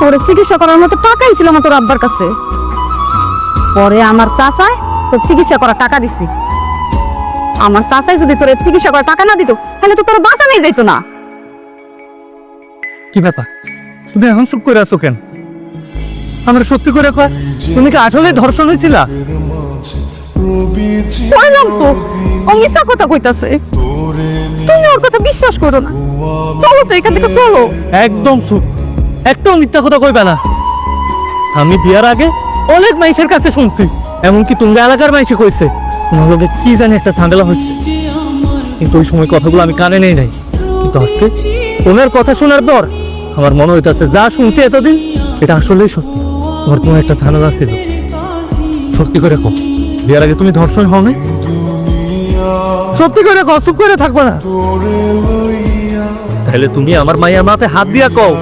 তোর চিকিৎসা করার মতো টাকাই ছিল না তোর আব্বার কাছে। পরে আমার চাচায় তোর চিকিৎসা করার টাকা দিছি। আমার চাচাই যদি তোর চিকিৎসা করার টাকা না দিত তাহলে তো তোর বাঁচানোই যেত না। কি ব্যাপার? তুমি এখন চুপ করে আছো কেন? আমার সত্যি করে কয় তুমি কি আসলে ধর্ষণ হয়েছিল কইলাম তো ও মিশা কথা কইতাছে। তুমি ওর কথা বিশ্বাস করো না। চলো তো এখান থেকে চলো। একদম চুপ। একদম মিথ্যা কথা কইবে না। আমি বিয়ার আগে অনেক মাইসের কাছে শুনছি, এমনকি তুমি এলাকার মাইসে কইছে। তোমার কি জানি একটা ঝামেলা হচ্ছে কিন্তু ওই সময় কথাগুলো আমি কানে নেই নাই। কিন্তু আজকে ওনার কথা শোনার পর আমার মনে হইতাছে, যা শুনছি এতদিন, এটা আসলেই সত্যি। তোমার কোনো একটা ঝামেলা ছিল। সত্যি করে কম বিয়ার আগে তুমি ধর্ষণ হও নাই সত্যি করে কও, চুপ করে থাকবে না। তাহলে তুমি আমার মাইয়ার মাথায় হাত দিয়া কও।